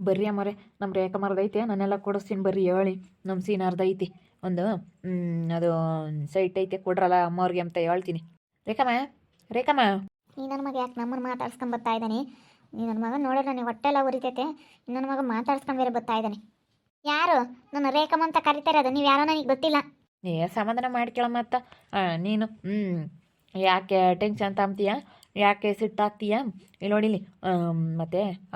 ಬರ್ರಿ ಅಮ್ಮರೆ ನಮ್ಮ ರೇಖಾ ಮರದ ಐತೆ ನಾನೆಲ್ಲ ಕೊಡಿಸ್ತೀನಿ ಬರ್ರಿ ಹೇಳಿ. ನಮ್ಮ ಸೀನಾರ್ದು ಐತಿ. ಒಂದು ಅದು ಸೈಟ್ ಐತೆ ಕೊಡ್ರಲ್ಲ ಅಮ್ಮವ್ರಿಗೆ ಅಂತ ಹೇಳ್ತೀನಿ. ರೇಖಮ್ಮ ರೇಖಮ್ಮ ಈ ನನ್ನ ಮಗ ಯಾಕೆ ನಮ್ಮನ್ನು ಮಾತಾಡ್ಸ್ಕೊಂಡು ಬರ್ತಾ ಇದ್ದಾನೆ? ನೀ ನನ್ನ ಮಗ ನೋಡಿದ್ರೆ ನನಗೆ ಹೊಟ್ಟೆಲ್ಲ ಉರಿತೈತೆ. ನನ್ನ ಮಗ ಮಾತಾಡ್ಸ್ಕೊಂಡು ಬೇರೆ ಬರ್ತಾ ಇದ್ದಾನೆ. ಯಾರು? ನನ್ನ ರೇಖಮ್ಮ ಅಂತ ಕರಿತಾರೆ ಅದು ನೀವು ಯಾರೋ ನನಗೆ ಗೊತ್ತಿಲ್ಲ. ಏ ಸಮಾಧಾನ ಮಾಡ್ಕೊಳಮ್ಮ ಅತ್ತ. ನೀನು ಹ್ಞೂ ಯಾಕೆ ಟೆನ್ಷನ್ ತಾಂಬ್ತೀಯ ಯಾಕೆ ಸಿಟ್ಟಾಗ್ತೀಯ? ಇಲ್ಲಿ ನೋಡಿಲಿ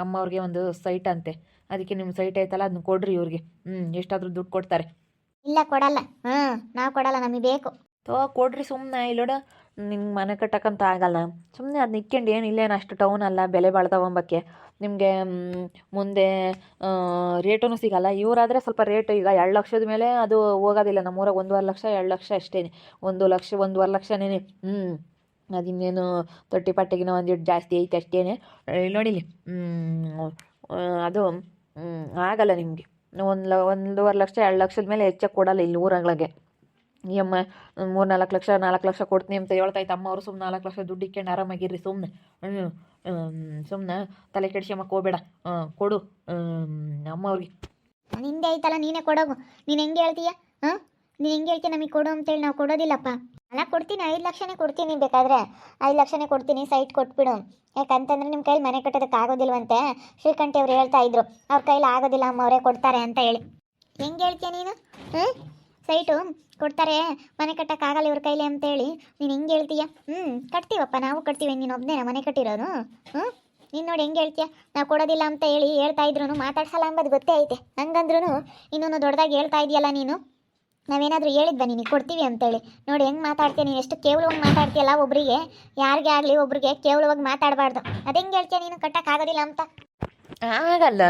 ಅಮ್ಮ ಅವ್ರಿಗೆ ಒಂದು ಸೈಟ್ ಅಂತೆ. ಅದಕ್ಕೆ ನಿಮ್ಮ ಸೈಟ್ ಐತಲ್ಲ ಅದನ್ನ ಕೊಡ್ರಿ ಇವ್ರಿಗೆ. ಹ್ಞೂ ಎಷ್ಟಾದರೂ ದುಡ್ಡು ಕೊಡ್ತಾರೆ. ಇಲ್ಲ ಕೊಡಲ್ಲ. ಹ್ಞೂ ನಾವು ಕೊಡಲ್ಲ ನಮಗೆ ಬೇಕು. ತೋ ಕೊಡ್ರಿ ಸುಮ್ಮನೆ ಇಲ್ಲೋಡ ನಿಮ್ಗೆ ಮನೆ ಕಟ್ಟಕ್ಕಂತ ಆಗಲ್ಲ. ಸುಮ್ಮನೆ ಅದನ್ನ ಇಕ್ಕೊಂಡು ಏನು ಇಲ್ಲೇನು ಅಷ್ಟು ಟೌನ್ ಅಲ್ಲ ಬೆಲೆ ಬಾಳ್ತಾವಂಬಕ್ಕೆ ನಿಮಗೆ ಮುಂದೆ ರೇಟೂ ಸಿಗಲ್ಲ. ಇವರಾದರೆ ಸ್ವಲ್ಪ ರೇಟ್ ಈಗ ಎರಡು ಲಕ್ಷದ ಮೇಲೆ ಅದು ಹೋಗೋದಿಲ್ಲ. ನಮ್ಮೂರಾಗ ಒಂದೂವರೆ ಲಕ್ಷ ಎರಡು ಲಕ್ಷ ಅಷ್ಟೇ ಒಂದು ಲಕ್ಷ ಒಂದೂವರೆ ಲಕ್ಷನೇ ಹ್ಞೂ ಅದಿನ್ನೇನು ತೊಟ್ಟಿ ಪಟ್ಟಿಗಿನ ಒಂದಿಟ್ಟು ಜಾಸ್ತಿ ಐತೆ ಅಷ್ಟೇನೆ. ಇಲ್ಲಿ ನೋಡಿಲಿ ಅದು ಆಗಲ್ಲ ನಿಮಗೆ. ಒಂದು ಲ, ಒಂದೂವರೆ ಲಕ್ಷ, ಎರಡು ಲಕ್ಷದ ಮೇಲೆ ಹೆಚ್ಚಾಗಿ ಕೊಡಲ್ಲ ಇಲ್ಲಿ ಊರಗಳಿಗೆ. ಈ ಅಮ್ಮ ಮೂರು ನಾಲ್ಕು ಲಕ್ಷ ನಾಲ್ಕು ಲಕ್ಷ ಕೊಡ್ತೀನಿ ಅಂತ ಹೇಳ್ತಾಯ್ತು ಅಮ್ಮ, ಅವರು ಸುಮ್ಮನೆ ನಾಲ್ಕು ಲಕ್ಷ ದುಡ್ಡು ಇಕ್ಕೊಂಡು ಆರಾಮಾಗಿರ್ರಿ ಸುಮ್ಮನೆ ಸುಮ್ಮನೆ ತಲೆ ಕೆಡಿಸಿ ಅಮ್ಮ ಕೋಬೇಡ ಕೊಡು ಅಮ್ಮ ಅವ್ರಿಗೆ. ನಿಂದೆ ಐತಲ್ಲ, ನೀನೇ ಕೊಡೋಗು. ನೀನು ಹೆಂಗೆ ಹೇಳ್ತೀಯ? ಹಾಂ ನೀನು ಹೆಂಗೆ ಹೇಳ್ತೀಯ ನಮಗೆ ಕೊಡು ಅಂತೇಳಿ ನಾವು ಕೊಡೋದಿಲ್ಲಪ್ಪ. ಅಲ್ಲ ಕೊಡ್ತೀನಿ, ಐದು ಲಕ್ಷನೇ ಕೊಡ್ತೀನಿ ಬೇಕಾದರೆ. ಐದು ಲಕ್ಷನೇ ಕೊಡ್ತೀನಿ, ಸೈಟ್ ಕೊಟ್ಬಿಡು. ಯಾಕಂತಂದ್ರೆ ನಿಮ್ಮ ಕೈಲಿ ಮನೆ ಕಟ್ಟೋದಕ್ಕೆ ಆಗೋದಿಲ್ವಂತೆ. ಶ್ರೀಕಂಠಿ ಅವ್ರು ಹೇಳ್ತಾ ಇದ್ರು, ಅವ್ರ ಕೈಲಿ ಆಗೋದಿಲ್ಲ, ಅಮ್ಮ ಅವರೇ ಕೊಡ್ತಾರೆ ಅಂತ ಹೇಳಿ. ಹೆಂಗೆ ಹೇಳ್ತೀಯ ನೀನು? ಹ್ಞೂ ಸೈಟು ಕೊಡ್ತಾರೆ, ಮನೆ ಕಟ್ಟೋಕ್ಕಾಗಲ್ಲ ಇವ್ರ ಕೈಲಿ ಅಂತೇಳಿ ನೀನು ಹೆಂಗೆ ಹೇಳ್ತೀಯ? ಹ್ಞೂ ಕಟ್ತೀವಪ್ಪ, ನಾವು ಕಟ್ತೀವಿ, ನೀನು ಒಬ್ಬನೇ ಮನೆ ಕಟ್ಟಿರೋದು. ಹ್ಞೂ ನೀನು ನೋಡಿ ಹೆಂಗೆ ಹೇಳ್ತೀಯ? ನಾವು ಕೊಡೋದಿಲ್ಲ ಅಂತ ಹೇಳಿ ಹೇಳ್ತಾ ಇದ್ರು ಮಾತಾಡ್ಸಲ್ಲ ಅಂಬೋದು ಗೊತ್ತೇ ಐತೆ. ಹಂಗಂದ್ರೂ ಇನ್ನೊಂದು ದೊಡ್ಡದಾಗಿ ಹೇಳ್ತಾ ಇದೆಯಲ್ಲ ನೀನು? ನಾವೇನಾದರೂ ಹೇಳಿದ್ವ ನಿನಗೆ ಕೊಡ್ತೀವಿ ಅಂತೇಳಿ. ನೋಡಿ, ಹೆಂಗೆ ಮಾತಾಡ್ತೀಯ? ನೀನು ಎಷ್ಟು ಕೇವಲವಾಗಿ ಮಾತಾಡ್ತೀಯಲ್ಲ ಒಬ್ಬರಿಗೆ ಯಾರಿಗೆ ಆಗಲಿ ಒಬ್ರಿಗೆ ಕೇವಲವಾಗಿ ಮಾತಾಡಬಾರ್ದು. ಅದೆಂಗೆ ಹೇಳ್ತೀಯ ನೀನು? ಕಟ್ಟೋಕ್ಕಾಗೋದಿಲ್ಲ ಅಂತ. ಆಗಲ್ಲ.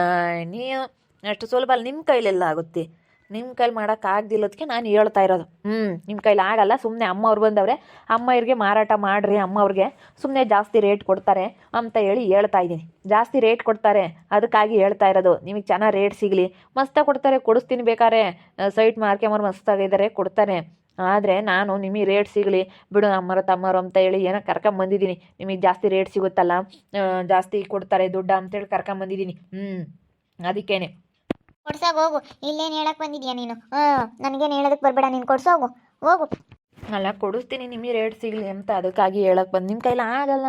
ನೀವು ಅಷ್ಟು ಸುಲಭ ನಿಮ್ಮ ಕೈಲೆಲ್ಲ ಆಗುತ್ತೆ. ನಿಮ್ಮ ಕೈಲಿ ಮಾಡೋಕ್ಕಾಗ್ದಿಲ್ಲದಕ್ಕೆ ನಾನು ಹೇಳ್ತಾ ಇರೋದು. ಹ್ಞೂ ನಿಮ್ಮ ಕೈಲಿ ಆಗಲ್ಲ ಸುಮ್ಮನೆ ಅಮ್ಮ ಅವ್ರು ಬಂದವ್ರೆ, ಅಮ್ಮ ಇವ್ರಿಗೆ ಮಾರಾಟ ಮಾಡಿರಿ, ಅಮ್ಮ ಅವ್ರಿಗೆ. ಸುಮ್ಮನೆ ಜಾಸ್ತಿ ರೇಟ್ ಕೊಡ್ತಾರೆ ಅಂತ ಹೇಳಿ ಹೇಳ್ತಾ ಇದ್ದೀನಿ. ಜಾಸ್ತಿ ರೇಟ್ ಕೊಡ್ತಾರೆ, ಅದಕ್ಕಾಗಿ ಹೇಳ್ತಾ ಇರೋದು. ನಿಮಗೆ ಚೆನ್ನಾಗಿ ರೇಟ್ ಸಿಗಲಿ. ಮಸ್ತಾಗಿ ಕೊಡ್ತಾರೆ, ಕೊಡಿಸ್ತೀನಿ ಬೇಕಾದ್ರೆ ಸೈಟ್ ಮಾರ್ಕೆಮವ್ರು ಮಸ್ತಾಗಿದ್ದಾರೆ ಕೊಡ್ತಾರೆ. ಆದರೆ ನಾನು ನಿಮಗೆ ರೇಟ್ ಸಿಗಲಿ, ಬಿಡು ಅಮ್ಮರ ತಮ್ಮರು ಅಂತ ಹೇಳಿ ಏನೋ ಕರ್ಕೊಂಬಂದಿದ್ದೀನಿ ನಿಮಗೆ ಜಾಸ್ತಿ ರೇಟ್ ಸಿಗುತ್ತಲ್ಲ ಜಾಸ್ತಿ ಕೊಡ್ತಾರೆ ದುಡ್ಡು ಅಂತೇಳಿ ಕರ್ಕೊಂಬಂದಿದ್ದೀನಿ ಹ್ಞೂ ಅದಕ್ಕೇನೆ. ಕೊಡ್ಸೋಗಿ ಹೋಗು. ಇಲ್ಲೇನು ಹೇಳಕ್ ಬಂದಿದ್ಯಾ ನೀನು? ಹಾಂ, ನನಗೇನು ಹೇಳೋದಕ್ಕೆ ಬರಬೇಡ. ನೀನು ಕೊಡ್ಸೋಗು ಹೋಗು. ಅಲ್ಲ, ಕೊಡಿಸ್ತೀನಿ. ನಿಮಗೆ ರೇಟ್ ಸಿಗಲಿ ಅಂತ ಅದಕ್ಕಾಗಿ ಹೇಳಕ್ಕೆ ಬಂದು. ನಿಮ್ಮ ಕೈಲಿ ಆಗಲ್ಲ.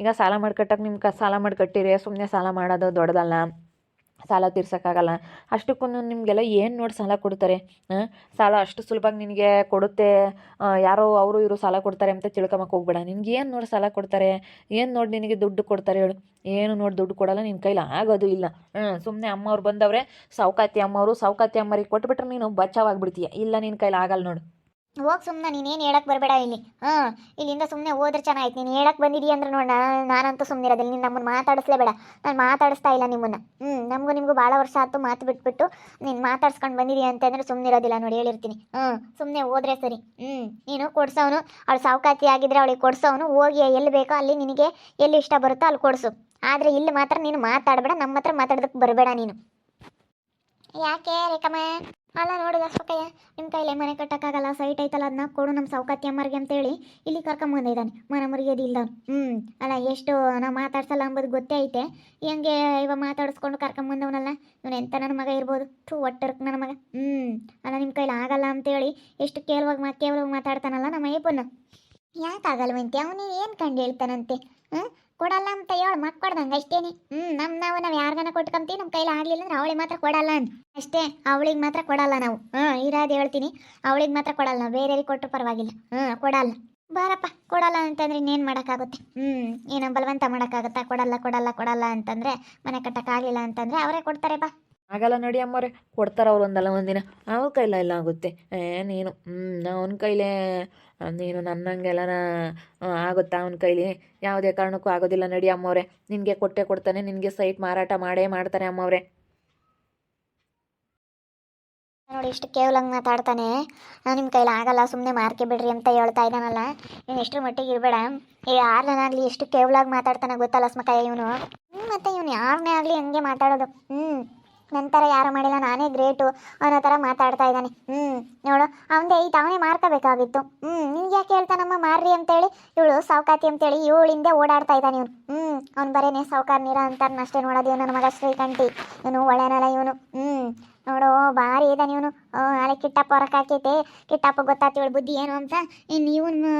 ಈಗ ಸಾಲ ಮಾಡಿ ಕಟ್ಟಕ್ಕೆ ನಿಮ್ಮ ಕ ಸಾಲ ಮಾಡಿ ಕಟ್ಟಿರಿ ಸುಮ್ಮನೆ ಸಾಲ ಮಾಡೋದು ದೊಡ್ಡದಲ್ಲ. ಸಾಲ ತೀರ್ಸೋಕ್ಕಾಗಲ್ಲ. ಅಷ್ಟಕ್ಕೂ ನಿಮಗೆಲ್ಲ ಏನು ನೋಡಿ ಸಾಲ ಕೊಡ್ತಾರೆ? ಸಾಲ ಅಷ್ಟು ಸುಲಭವಾಗಿ ನಿನಗೆ ಕೊಡುತ್ತೆ. ಯಾರೋ ಅವರು ಇವರು ಸಾಲ ಕೊಡ್ತಾರೆ ಅಂತ ತಿಳ್ಕೊಂಬಕ್ಕೆ ಹೋಗ್ಬೇಡ. ನಿನಗೆ ಏನು ನೋಡಿ ಸಾಲ ಕೊಡ್ತಾರೆ? ಏನು ನೋಡಿ ನಿನಗೆ ದುಡ್ಡು ಕೊಡ್ತಾರೆ ಹೇಳು. ಏನು ನೋಡಿ ದುಡ್ಡು ಕೊಡಲ್ಲ ನಿನ್ನ ಕೈಲಿ ಆಗೋದು ಇಲ್ಲ. ಸುಮ್ಮನೆ ಅಮ್ಮವ್ರು ಬಂದವ್ರೆ, ಸೌಕಾತಿ ಅಮ್ಮವರು, ಸೌಕಾತಿ ಅಮ್ಮರಿಗೆ ಕೊಟ್ಬಿಟ್ರೆ ನೀನು ಬಚಾವಾಗ್ಬಿಡ್ತೀಯ ಇಲ್ಲ ನಿನ್ನ ಕೈಲಿ ಆಗಲ್ಲ ನೋಡು. ಹೋಗಿ ಸುಮ್ಮನೆ ನೀನೇನು ಹೇಳಕ್ಕೆ ಬರಬೇಡ ಇಲ್ಲಿ. ಹಾಂ, ಇಲ್ಲಿಂದ ಸುಮ್ಮನೆ ಹೋದ್ರೆ ಚೆನ್ನಾಯ್ತು ನೀನು ಹೇಳಕ್ಕೆ ಬಂದಿದೀಯ ಅಂದ್ರೆ ನೋಡಿ ನಾನು ನಾನಂತೂ ಸುಮ್ಮನೆ ಇರೋದಿಲ್ಲ. ನೀನು ನಮ್ಮನ್ನು ಮಾತಾಡಿಸ್ಲೇಬೇಡ ನಾನು ಮಾತಾಡಿಸ್ತಾ ಇಲ್ಲ ನಿಮ್ಮನ್ನು. ಹ್ಞೂ ನಮಗೂ ನಿಮಗೂ ಭಾಳ ವರ್ಷ ಆಯ್ತು ಮಾತು ಬಿಟ್ಬಿಟ್ಟು ನೀನು ಮಾತಾಡ್ಸ್ಕೊಂಡು ಬಂದಿದೀಯ ಅಂತಂದ್ರೆ ಸುಮ್ಮನೆ ಇರೋದಿಲ್ಲ ನೋಡಿ, ಹೇಳಿರ್ತೀನಿ. ಹ್ಞೂ ಸುಮ್ಮನೆ ಹೋದ್ರೆ ಸರಿ. ಹ್ಞೂ ನೀನು ಕೊಡ್ಸೋನು ಅವಳು ಸಾವುಕಾತಿ ಆಗಿದ್ರೆ ಅವಳಿಗೆ ಕೊಡ್ಸೋನು ಹೋಗಿ ಎಲ್ಲಿ ಬೇಕೋ ಅಲ್ಲಿ ನಿನಗೆ ಎಲ್ಲಿ ಇಷ್ಟ ಬರುತ್ತೋ ಅಲ್ಲಿ ಕೊಡಿಸು. ಆದರೆ ಇಲ್ಲಿ ಮಾತ್ರ ನೀನು ಮಾತಾಡಬೇಡ, ನಮ್ಮ ಹತ್ರ ಮಾತಾಡೋದಕ್ಕೆ ಬರಬೇಡ ನೀನು. ಯಾಕೆ ರೇಖಮ್ಮ? ಅಲ್ಲ ನೋಡಿ ಅಷ್ಟಕ್ಕಯ್ಯ ನಿಮ್ಮ ಕೈಲೇ ಮನೆ ಕಟ್ಟಕ್ಕಾಗಲ್ಲ ಸೈಟ್ ಐತಲ್ಲ ಅದನ್ನ ಕೊಡು ನಮ್ಮ ಸೌಕತ್ಯ ಅಮ್ಮರಿಗೆ ಅಂತೇಳಿ. ಇಲ್ಲಿ ಕರ್ಕೊಂಬಂದಿದ್ದಾನೆ ಮನ ಮುರಿಯೋದಿಲ್ಲ ಹ್ಞೂ ಅಲ್ಲ ಎಷ್ಟು ನಾವು ಮಾತಾಡ್ಸಲ್ಲ ಅಂಬೋದು ಗೊತ್ತೇ ಐತೆ. ಹೆಂಗೆ ಇವಾಗ ಮಾತಾಡಿಸ್ಕೊಂಡು ಕರ್ಕೊಂಬಂದವನಲ್ಲ ಇವನು ಎಂತ ನನ್ನ ಮಗ ಇರ್ಬೋದು? ಥೂ ಒಟ್ಟರ್ಕ್ ನನ್ನ ಮಗ. ಹ್ಞೂ ಅಲ್ಲ ನಿಮ್ಮ ಕೈಲಿ ಆಗಲ್ಲ ಅಂತೇಳಿ ಎಷ್ಟು ಕೇವಲವಾಗಿ ಮಾ, ಕೇವಲವಾಗಿ ಮಾತಾಡ್ತಾನಲ್ಲ ನಮ್ಮ ಅಯ್ಯಪ್ಪನ. ಯಾಕಾಗಲ್ವಂತೆ ಅವನು ಏನು ಕಂಡು ಹೇಳ್ತಾನಂತೆ? ಹಾಂ ಕೊಡಲ್ಲ ಅಂತ ಹೇಳಿ ಮಕ್ಕಳ್ದಂಗೆ ಅಷ್ಟೇನೆ. ಹ್ಞೂ ನಮ್ಮ ನಾವು ನಾವು ಯಾರ್ಗನ ಕೊಟ್ಕೊಂತೀವಿ ನಮ್ಮ ಕೈಲಿ ಆಗಲಿಲ್ಲ ಅಂದ್ರೆ ಅವಳಿಗೆ ಮಾತ್ರ ಕೊಡಲ್ಲ ಅಂತ ಅಷ್ಟೇ, ಅವಳಿಗೆ ಮಾತ್ರ ಕೊಡಲ್ಲ ನಾವು. ಹ್ಞೂ ಇರೋದು ಹೇಳ್ತೀನಿ. ಅವಳಿಗೆ ಮಾತ್ರ ಕೊಡಲ್ಲ, ನಾವು ಬೇರೆಯವ್ರಿಗೆ ಕೊಟ್ಟು ಪರವಾಗಿಲ್ಲ. ಹ್ಞೂ ಕೊಡಲ್ಲ. ಬಾರಪ್ಪ, ಕೊಡಲ್ಲ ಅಂತಂದ್ರೆ ಇನ್ನೇನು ಮಾಡೋಕ್ಕಾಗುತ್ತೆ? ಹ್ಞೂ ಏನೋ ಬಲವಂತ ಮಾಡೋಕ್ಕಾಗುತ್ತಾ? ಕೊಡಲ್ಲ ಕೊಡಲ್ಲ ಕೊಡಲ್ಲ ಅಂತಂದರೆ ಮನೆ ಕಟ್ಟಕ್ಕಾಗಲಿಲ್ಲ ಅಂತಂದರೆ ಅವರೇ ಕೊಡ್ತಾರೆ ಬಾ. ಆಗಲ್ಲ ನೋಡಿ ಅಮ್ಮವ್ರೆ. ಕೊಡ್ತಾರೆ ಅವ್ರು ಒಂದಲ್ಲ ಒಂದಿನ. ಅವ್ರ ಕೈಲ ಎಲ್ಲ ಆಗುತ್ತೆ. ಏ, ನೀನು ಹ್ಞೂ ಅವನ ಕೈಲೇ ನೀನು ನನ್ನಂಗೆಲ್ಲ ಆಗುತ್ತಾ ಅವನ ಕೈಲಿ? ಯಾವುದೇ ಕಾರಣಕ್ಕೂ ಆಗೋದಿಲ್ಲ ನಡಿ ಅಮ್ಮವ್ರೆ. ನಿನಗೆ ಕೊಟ್ಟೆ ಕೊಡ್ತಾನೆ, ನಿನಗೆ ಸೈಟ್ ಮಾರಾಟ ಮಾಡೇ ಮಾಡ್ತಾನೆ ಅಮ್ಮವ್ರೆ. ನೋಡಿ, ಇಷ್ಟು ಕೇವಲಂಗೆ ಮಾತಾಡ್ತಾನೆ. ನಿಮ್ಮ ಕೈಲಿ ಆಗಲ್ಲ ಸುಮ್ಮನೆ ಮಾರ್ಕೆ ಬಿಡ್ರಿ ಅಂತ ಹೇಳ್ತಾ ಇದ್ದಾನಲ್ಲ. ನೀನು ಎಷ್ಟರ ಮಟ್ಟಿಗೆ ಇರಬೇಡ. ಈ ಯಾರನ್ನಾಗಲಿ ಎಷ್ಟು ಕೇವಲಾಗಿ ಮಾತಾಡ್ತಾನೆ ಗೊತ್ತಲ್ಲ ಸ್ಮಕ ಇವನು? ಮತ್ತೆ ಇವನು ಯಾರನ್ನೇ ಆಗಲಿ ಹಂಗೆ ಮಾತಾಡೋದು. ಹ್ಞೂ ನಂತರ ಯಾರು ಮಾಡಿಲ್ಲ, ನಾನೇ ಗ್ರೇಟು ಅನ್ನೋ ಥರ ಮಾತಾಡ್ತಾ ಇದ್ದಾನೆ. ಹ್ಞೂ ನೋಡು ಅವನದೇ ಐತೆ ತಾವನೇ ಮಾರ್ಕೋಬೇಕಾಗಿತ್ತು ಹ್ಞೂ ನಿನ್ಗೆ ಯಾಕೆ ಹೇಳ್ತಾನಮ್ಮ ಮಾರ್ರಿ ಅಂತೇಳಿ? ಇವಳು ಸಾವುಕಾತಿ ಅಂತೇಳಿ ಇವಳಿಂದೆ ಓಡಾಡ್ತಾ ಇದ್ದಾನೆ ಇವನು. ಹ್ಞೂ ಅವ್ನು ಬರೇನೆ ಸಾವುಕಾರ ನೀರ ಅಂತಾರೆ ಅಷ್ಟೇ ನೋಡೋದು ಇವನು ನನ್ನ ಮಗ ಶ್ರೀಕಂಠಿ. ಇವನು ಒಳ್ಳೆನಲ್ಲ ಇವನು. ಹ್ಞೂ ನೋಡು, ಭಾರಿ ಇದ್ದಾನೆ ಇವನು. ಅಲೆ ಕಿಟ್ಟಪ್ಪ ಹೊರಕ್ಕೆ ಹಾಕೈತೆ. ಕಿಟ್ಟಪ್ಪ ಗೊತ್ತಾಗ್ತಿವಳು ಬುದ್ಧಿ ಏನು ಅಂತ? ಇನ್ನು ಇವನು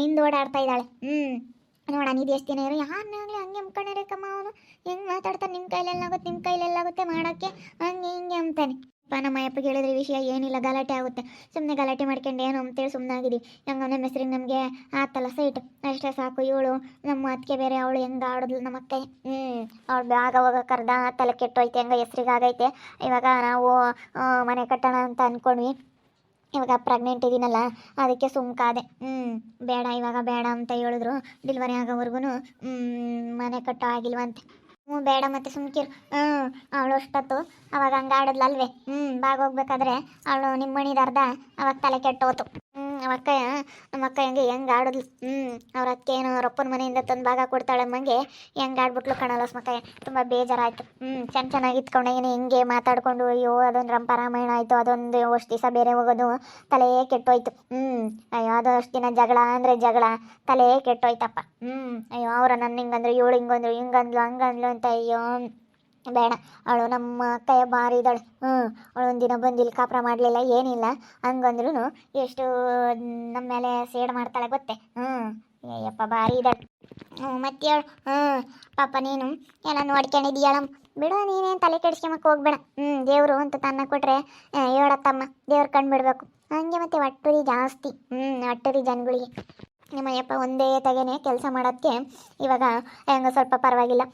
ಹಿಂದೆ ಓಡಾಡ್ತಾ ಇದ್ದಾಳೆ. ಹ್ಞೂ ನೋಡ ನೀದು ಎಷ್ಟು ದಿನ ಇರು? ಯಾರನ್ನಾಗಲಿ ಹಂಗೆ ಮುಖಂಡಿರಕ್ಕಮ್ಮ ಅವನು? ಹೆಂಗೆ ಮಾತಾಡ್ತಾನೆ? ನಿಮ್ಮ ಕೈಲೆಲ್ಲಾಗುತ್ತೆ ನಿಮ್ಮ ಕೈಲೆಲ್ಲಾಗುತ್ತೆ ಮಾಡೋಕ್ಕೆ. ಹಂಗೆ ಹಿಂಗೆ ಅಂತಾನೆ ಅಪ್ಪ, ನಮ್ಮ ಅಪ್ಪಗೆ ಹೇಳಿದ್ರೆ ವಿಷಯ ಏನಿಲ್ಲ, ಗಲಾಟೆ ಆಗುತ್ತೆ. ಸುಮ್ಮನೆ ಗಲಾಟೆ ಮಾಡ್ಕೊಂಡು, ಏನು ಅಂತೇಳಿ ಸುಮ್ಮನೆ ಆಗಿದ್ದೀವಿ ಹೆಂಗೆ ಅವನ ಹೆಸರಿಗೆ ನಮಗೆ ಆತಲ್ಲ ಸೈಟ್ ಅಷ್ಟೇ ಸಾಕು, ಇವಳು ನಮ್ಮ ಅತ್ತಿಗೆ ಬೇರೆ, ಅವಳು ಹೆಂಗೆ ಆಡೋದ್ಲು ನಮ್ಮ ಅಕ್ಕ ಹ್ಞೂ ಅವಳು ಹೋಗ ಕರ್ದ, ತಲೆ ಕೆಟ್ಟೋಯ್ತು, ಹೆಂಗೆ ಹೆಸ್ರಿಗೆ ಆಗೈತೆ ಇವಾಗ ನಾವು ಮನೆ ಕಟ್ಟೋಣ ಅಂತ ಅಂದ್ಕೊಂಡ್ವಿ ಇವಾಗ ಪ್ರೆಗ್ನೆಂಟ್ ಇದ್ದೀನಲ್ಲ ಅದಕ್ಕೆ ಸುಮ್ಕಾದೆ. ಹ್ಞೂ ಬೇಡ ಇವಾಗ, ಬೇಡ ಅಂತ ಹೇಳಿದ್ರು. ಡಿಲ್ವರಿ ಆಗೋವರೆಗೂ ಮನೆ ಕಟ್ಟೋ ಆಗಿಲ್ವಂತೆ. ಹ್ಞೂ, ಬೇಡ ಮತ್ತೆ ಸುಮ್ಕಿರು. ಹ್ಞೂ ಅವಳು ಅಷ್ಟೊತ್ತು. ಅವಾಗ ಹಂಗೆ ಆಡಿದ್ಲಲ್ವೇ ಹ್ಞೂ ಬಾಗೋಗ್ಬೇಕಾದ್ರೆ ಅವಳು ನಿಮ್ಮ ಮಣಿದ ಅರ್ಧ ಅವಾಗ ತಲೆ ಕೆಟ್ಟೋತು. ಹ್ಞೂ ಅವಕ್ಕ ನಮ್ಮ ಅಕ್ಕ ಹೆಂಗೆ ಹೆಂಗೆ ಆಡಿದ್ಲು. ಹ್ಞೂ ಅವ್ರ ಅಕ್ಕ ಏನು ಅವ್ರ ಅಪ್ಪನ ಮನೆಯಿಂದ ತಂದು ಭಾಗ ಕೊಡ್ತಾಳೆ ಅಮ್ಮಂಗೆ. ಹೆಂಗೆ ಆಡ್ಬಿಟ್ಲು ಕಣಲ್ಲ ಮಕ್ಕ ತುಂಬ ಬೇಜಾರಾಯಿತು. ಹ್ಞೂ ಚೆನ್ನ ಚೆನ್ನಾಗಿ ಇತ್ಕೊಂಡು. ಏನು ಹಿಂಗೆ ಮಾತಾಡ್ಕೊಂಡು, ಅಯ್ಯೋ, ಅದೊಂದು ರಂಪ ರಾಮಾಯಣ ಆಯಿತು. ಅದೊಂದು ಅಷ್ಟು ದಿವಸ ಬೇರೆ ಹೋಗೋದು, ತಲೆ ಕೆಟ್ಟೋಯ್ತು. ಹ್ಞೂ ಅಯ್ಯೋ ಅದು ಅಷ್ಟು ದಿನ ಜಗಳ ಅಂದರೆ ಜಗಳ, ತಲೆ ಕೆಟ್ಟೋಯ್ತಪ್ಪ. ಹ್ಞೂ ಅಯ್ಯೋ ಅವ್ರ ನನ್ನ ಹಿಂಗಂದ್ರು, ಇವಳು ಹಿಂಗಂದ್ರು, ಹಿಂಗಂದ್ಲು, ಹಂಗಂದ್ಲು ಅಂತ, ಅಯ್ಯೋ. ಬೇಡ. ಅವಳು ನಮ್ಮ ಕೈ ಬಾರಿ ಇದ್ದಾಳೆ. ಹ್ಞೂ ಅವಳು ಬಂದು ಇಲ್ಲಿ ಕಾಪ್ರ ಮಾಡಲಿಲ್ಲ, ಏನಿಲ್ಲ. ಹಂಗಂದ್ರೂ ಎಷ್ಟು ನಮ್ಮ ಮೇಲೆ ಸೇಡ್ ಮಾಡ್ತಾಳೆ ಗೊತ್ತೆ. ಹ್ಞೂ ಅಯ್ಯಪ್ಪ ಭಾರಿ ಇದ್ದಾಳೆ. ಹ್ಞೂ ಮತ್ತೆ ಹೇಳು? ಹ್ಞೂ ಪಾಪ ನೀನು ಎಲ್ಲ ನೋಡ್ಕೊಂಡಿದ್ದೀಯಳಮ್ಮ. ಬಿಡು, ನೀನೇನು ತಲೆ ಕೆಡಿಸ್ಕೊಂಬಕ್ಕೆ ಹೋಗ್ಬೇಡ. ಹ್ಞೂ ದೇವರು ಅಂತ ತನ್ನ ಕೊಟ್ರೆ ಹೇಳತ್ತಮ್ಮ, ದೇವ್ರು ಕಂಡುಬಿಡ್ಬೇಕು. ಬಿಡಬೇಕು ಹಂಗೆ ಮತ್ತೆ ಒಟ್ಟುರಿ ಜಾಸ್ತಿ. ಹ್ಞೂ ಒಟ್ಟುರಿ ಜನಗಳಿಗೆ. ನಿಮ್ಮ ಅಯ್ಯಪ್ಪ ಒಂದೇ ತೆಗೆನೆ ಕೆಲಸ ಮಾಡೋದಕ್ಕೆ ಇವಾಗ, ಹೆಂಗ ಸ್ವಲ್ಪ ಪರವಾಗಿಲ್ಲ.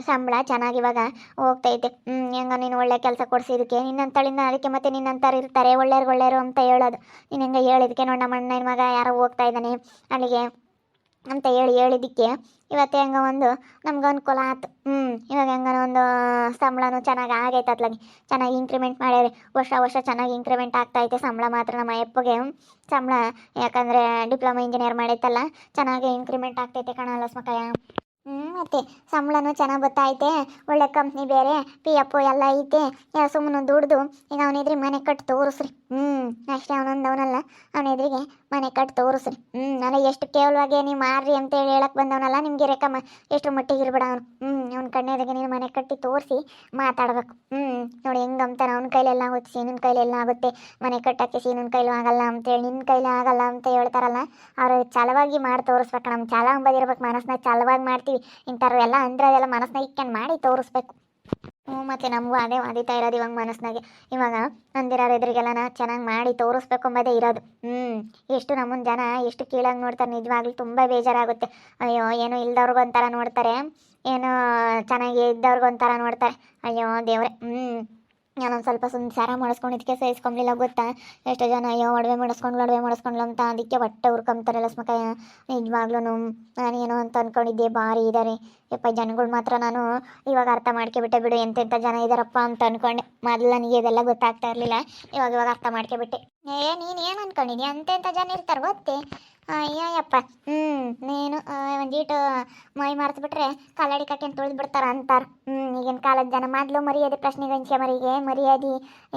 ಸಂಬಳ ಚೆನ್ನಾಗಿ ಇವಾಗ ಹೋಗ್ತೈತೆ. ಹೆಂಗ ನೀನು ಒಳ್ಳೆ ಕೆಲಸ ಕೊಡಿಸಿದಕ್ಕೆ ನಿನ್ನಂತಳಿಂದ ಅದಕ್ಕೆ ಮತ್ತೆ ನಿನ್ನಂಥವ್ರು ಇರ್ತಾರೆ. ಒಳ್ಳೆಯರು ಒಳ್ಳೆಯವರು ಅಂತ ಹೇಳೋದು. ನೀನು ಹೆಂಗೆ ಹೇಳಿದಕ್ಕೆ ನೋಡಿ ನಮ್ಮ ಅಣ್ಣ ಮಗ ಯಾರೋ ಹೋಗ್ತಾ ಇದ್ದಾನೆ. ಅಲ್ಲಿಗೆ ಅಂತ ಹೇಳಿ ಹೇಳಿದ್ದಕ್ಕೆ ಇವತ್ತು ಹೆಂಗ ಒಂದು ನಮ್ಗೆ ಅನುಕೂಲ ಆಯ್ತು ಹ್ಞೂ ಇವಾಗ ಹೆಂಗನ ಒಂದು ಸಂಬಳನೂ ಚೆನ್ನಾಗಿ ಆಗೈತೆ ಅತ್ಲಾಗಿ. ಚೆನ್ನಾಗಿ ಇಂಕ್ರಿಮೆಂಟ್ ಮಾಡ್ಯಾರೆ ವರ್ಷ ವರ್ಷ ಚೆನ್ನಾಗಿ ಇಂಕ್ರಿಮೆಂಟ್ ಆಗ್ತೈತೆ ಸಂಬಳ ಮಾತ್ರ ನಮ್ಮ ಅಪ್ಪಗೆ ಸಂಬಳ, ಯಾಕಂದರೆ ಡಿಪ್ಲೊಮಾ ಇಂಜಿನಿಯರ್ ಮಾಡೈತಲ್ಲ ಚೆನ್ನಾಗಿ ಇಂಕ್ರಿಮೆಂಟ್ ಆಗ್ತೈತೆ ಕಣಲ್ಲ ಸ್ಮಕಯ್ಯ ಹ್ಞೂ ಮತ್ತೆ ಸಂಬಳನೂ ಚೆನ್ನಾಗಿ ಬತ್ತೈತೆ ಒಳ್ಳೆ ಕಂಪ್ನಿ ಬೇರೆ ಪಿ ಎಫ್ ಎಲ್ಲ ಐತೆ. ಸುಮ್ಮನೆ ದುಡ್ದು, ಈಗ ಅವನಿದ್ರಿ ಮನೆ ಕಟ್ಟಿ ತೋರಿಸ್ರಿ. ಹ್ಞೂ ಅಷ್ಟೇ ಅವನೊಂದು ಅವನಲ್ಲ ಅವನಿದ್ರಿಗೆ ಮನೆ ಕಟ್ಟಿ ತೋರಿಸ್ರಿ. ಹ್ಮ್ ನನಗೆ ಎಷ್ಟು ಕೇವಲವಾಗಿ ನೀವು ಮಾರ್ರಿ ಅಂತ ಹೇಳಿ ಹೇಳಕ್ ಬಂದವನಲ್ಲ ನಿಮಗೆ ರೇಖಮ್ಮ. ಎಷ್ಟು ಮಟ್ಟಿಗೆ ಇರ್ಬೇಡ ಅವನು. ಹ್ಮ್, ಅವ್ನ ಕಣ್ಣೆದಾಗ ನೀನು ಮನೆ ಕಟ್ಟಿ ತೋರಿಸಿ ಮಾತಾಡ್ಬೇಕು. ಹ್ಮ್, ನೋಡಿ ಹೆಂಗೆ ಅಂತಾನೆ ಅವ್ನ ಕೈಲೆಲ್ಲ ಆಗುತ್ತೆ, ಸೀನಿನ ಕೈಲೆಲ್ಲ ಆಗುತ್ತೆ. ಮನೆ ಕಟ್ಟಕ್ಕೆ ಸೀನಿನ ಕೈಲೂ ಆಗಲ್ಲ ಅಂತೇಳಿ ನಿನ್ನ ಕೈಲೂ ಆಗಲ್ಲ ಅಂತ ಹೇಳ್ತಾರಲ್ಲ, ಅವ್ರ ಚಲವಾಗಿ ಮಾಡಿ ತೋರಿಸ್ಬೇಕು. ನಮ್ಮ ಚಾಲ ಅಂಬದಿರ್ಬೇಕು ಮನಸ್ನಾಗ ಛಲವಾಗಿ ಮಾಡ್ತೀವಿ. ಇಂಥವ್ರೆಲ್ಲ ಅಂದ್ರೆ ಅದೆಲ್ಲ ಮನಸ್ನಾಗ ಇಕ್ಕೊಂಡು ಮಾಡಿ ತೋರಿಸ್ಬೇಕು. ಹ್ಞೂ, ಮತ್ತೆ ನಮಗೂ ಅದೇ ವಾದಿತಾ ಇರೋದು ಇವಾಗ ಮನಸ್ಸಿನಾಗೆ. ಇವಾಗ ಅಂದಿರೋರು ಎದುರಿಗೆಲ್ಲ ಚೆನ್ನಾಗಿ ಮಾಡಿ ತೋರಿಸ್ಬೇಕು ಅಂಬೋದೇ ಇರೋದು. ಹ್ಞೂ ಎಷ್ಟು ನಮ್ಮನ್ನು ಜನ ಎಷ್ಟು ಕೀಳಾಗಿ ನೋಡ್ತಾರೆ, ನಿಜವಾಗ್ಲೂ ತುಂಬ ಬೇಜಾರಾಗುತ್ತೆ. ಅಯ್ಯೋ, ಏನೋ ಇಲ್ದವ್ರಿಗೂ ಒಂಥರ ನೋಡ್ತಾರೆ, ಏನೋ ಚೆನ್ನಾಗಿ ಇದ್ದವ್ರಿಗೂ ಒಂಥರ ನೋಡ್ತಾರೆ. ಅಯ್ಯೋ, ದೇವ್ರೆ ಹ್ಞೂ ನಾನೊಂದು ಸ್ವಲ್ಪ ಸಂಸಾರ ಮಾಡಿಸ್ಕೊಂಡಿದ್ದಕ್ಕೆ ಸಹಿಸ್ಕೊಂಬ್ಲಿಲ್ಲ, ಗೊತ್ತಾ? ಎಷ್ಟೋ ಜನ, ಅಯ್ಯೋ, ಒಡವೆ ಮಾಡಿಸ್ಕೊಂಡು ಒಡವೆ ಮಾಡಿಸ್ಕೊಂಡ್ಲು ಅಂತ ಅದಕ್ಕೆ ಹೊಟ್ಟೆ ಉರ್ಕೊಂಬ್ತಾರಲ್ಲ ಸ್ಮಕಾಯ ನಿಜವಾಗ್ಲೂ ನಾನೇನೋ ಅಂತ ಅಂದ್ಕೊಂಡಿದ್ದೆ ಭಾರಿ ಇದ್ದಾರೆ ಯಪ್ಪ ಜನಗಳು ಮಾತ್ರ ನಾನು ಇವಾಗ ಅರ್ಥ ಮಾಡ್ಕೊಬಿಟ್ಟೆ ಬಿಡು ಎಂತೆಂಥ ಜನ ಇದ್ದಾರಪ್ಪ ಅಂತ ಅಂದ್ಕೊಂಡೆ ಮೊದಲು ನನಗೆ ಇದೆಲ್ಲ ಗೊತ್ತಾಗ್ತಾ ಇರಲಿಲ್ಲ, ಇವಾಗ ಇವಾಗ ಅರ್ಥ ಮಾಡ್ಕೊಬಿಟ್ಟೆ. ಏ, ನೀನು ಏನು ಅಂದ್ಕೊಂಡಿದ್ದೀನಿ ಅಂತೆಂಥ ಜನ ಇರ್ತಾರೆ ಗೊತ್ತೇ? ಅಯ್ಯಪ್ಪ ಹ್ಞೂ ನೀನು ಒಂದೀಟು ಮೈ ಮರ್ತು ಬಿಟ್ರೆ ಕಾಲಡಿ ಕಟ್ಟಿ ತುಳಿದು ಬಿಡ್ತಾರ ಅಂತಾರೆ. ಹ್ಞೂ ಈಗಿನ ಕಾಲದ ಜನ ಮೊದಲು ಮರ್ಯಾದೆ ಪ್ರಶ್ನೆ ಗಂಚೆ ಮರಿಗೆ, ಮರ್ಯಾದೆ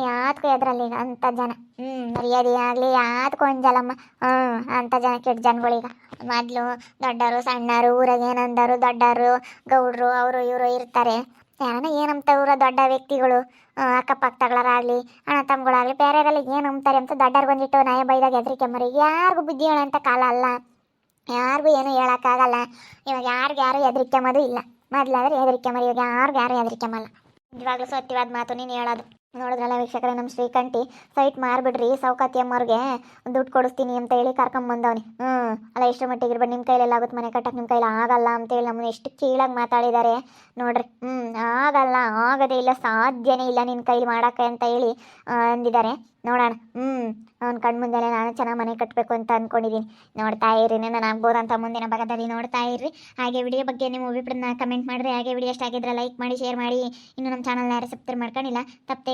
ಯಾತ್ಕೋ ಎದ್ರಲ್ಲಿ ಈಗ ಅಂಥ ಜನ. ಹ್ಞೂ ಮರ್ಯಾದೆ ಆಗಲಿ ಯಾತ್ಕೋ ಅಂಜಲಮ್ಮ. ಹ್ಞೂ ಅಂತ ಜನ ಕೆಟ್ಟ ಜನಗಳೀಗ ಮೊದಲು ದೊಡ್ಡವರು ಸಣ್ಣವರು ಊರಾಗ ಏನಂದರು ದೊಡ್ಡರು, ಗೌಡ್ರು, ಅವರು ಇವರು ಇರ್ತಾರೆ. ಯಾರನ್ನ ಏನಂತ ಊರ ದೊಡ್ಡ ವ್ಯಕ್ತಿಗಳು ಅಕ್ಕಪಕ್ಕ ತಗಳರಾಗಲಿ, ಅಣ್ಣ ತಮ್ಮಗಳಾಗಲಿ ಬೇರೆಯವರೆಲ್ಲ ಏನು ಅಂತಾರೆ ಅಂತ ದೊಡ್ಡರು ಬಂದಿಟ್ಟು ನಾಯ ಬೈದಾಗ ಹೆದರಿಕೆ ಮರಿ ಯಾರಿಗೂ ಬುದ್ಧಿ ಹೇಳಂತ ಕಾಲ ಅಲ್ಲ. ಯಾರಿಗೂ ಏನು ಹೇಳೋಕ್ಕಾಗಲ್ಲ. ಇವಾಗ ಯಾರಿಗೆ ಯಾರು ಹೆದರಿಕೆ ಇಲ್ಲ ಮೊದಲಾದ್ರೆ ಹೆದರಿಕೆ ಇವಾಗ ಯಾರಿಗೂ ಯಾರು ಹೆದರಿಕೆ ನಿಜವಾಗ್ಲೂ ಸತ್ಯವಾದ ಮಾತು ನೀನು ಹೇಳೋದು. ನೋಡಿದ್ರಲ್ಲ ವೀಕ್ಷಕರೇ ನಮ್ಮ ಶ್ರೀಕಂಠಿ ಸೈಟ್ ಮಾರ್ಬಿಡ್ರಿ, ಸೌಕಾತಿ ಅಮ್ಮವ್ರಿಗೆ ದುಡ್ಡು ಕೊಡಿಸ್ತೀನಿ ಅಂತ ಹೇಳಿ ಕರ್ಕೊಂಬಂದವನಿ ಹ್ಞೂ ಅಲ್ಲ ಎಷ್ಟು ಮಟ್ಟಿಗೆ ಇರ್ಬೇಡಿ ನಿಮ್ಮ ಕೈಲೆಲ್ಲ ಆಗುತ್ತೆ ಮನೆ ಕಟ್ಟಕ್ಕೆ ನಿಮ್ಮ ಕೈಲಿ ಆಗಲ್ಲ ಅಂತೇಳಿ ನಮ್ಮನ್ನ ಎಷ್ಟು ಕೀಳಾಗಿ ಮಾತಾಡಿದ್ದಾರೆ ನೋಡ್ರಿ. ಹ್ಞೂ ಆಗಲ್ಲ, ಆಗದೇ ಇಲ್ಲ, ಸಾಧ್ಯನೇ ಇಲ್ಲ ನಿನ್ನ ಕೈಲಿ ಮಾಡೋಕ್ಕೆ ಅಂತ ಹೇಳಿ ಅಂದಿದ್ದಾರೆ ನೋಡೋಣ ಹ್ಞೂ ಅವ್ನ ಮುಂದೆಲ್ಲ ನಾನು ಚೆನ್ನಾಗಿ ಮನೆ ಕಟ್ಟಬೇಕು ಅಂತ ಅಂದ್ಕೊಂಡಿದ್ದೀನಿ ನೋಡ್ತಾ ಇರಿ ನಾನು ಆಗ್ಬೋದಂತ ಮುಂದಿನ ಭಾಗದಲ್ಲಿ ನೋಡ್ತಾ ಇರ್ರಿ. ಹಾಗೆ ವಿಡಿಯೋ ಬಗ್ಗೆ ನಿಮ್ಮ ಅಭಿಪ್ರಾಯನ ಕಮೆಂಟ್ ಮಾಡಿರಿ ಹಾಗೆ ವಿಡಿಯೋ ಎಷ್ಟಾಗಿದ್ರೆ ಲೈಕ್ ಮಾಡಿ ಶೇರ್ ಮಾಡಿ. ಇನ್ನು ನಮ್ಮ ಚಾನಲ್ನ ಯಾರು ಸಬ್ಸ್ಕ್ರೈಬ್ ಮಾಡ್ಕೊಂಡಿಲ್ಲ, ತಪ್ಪದೆ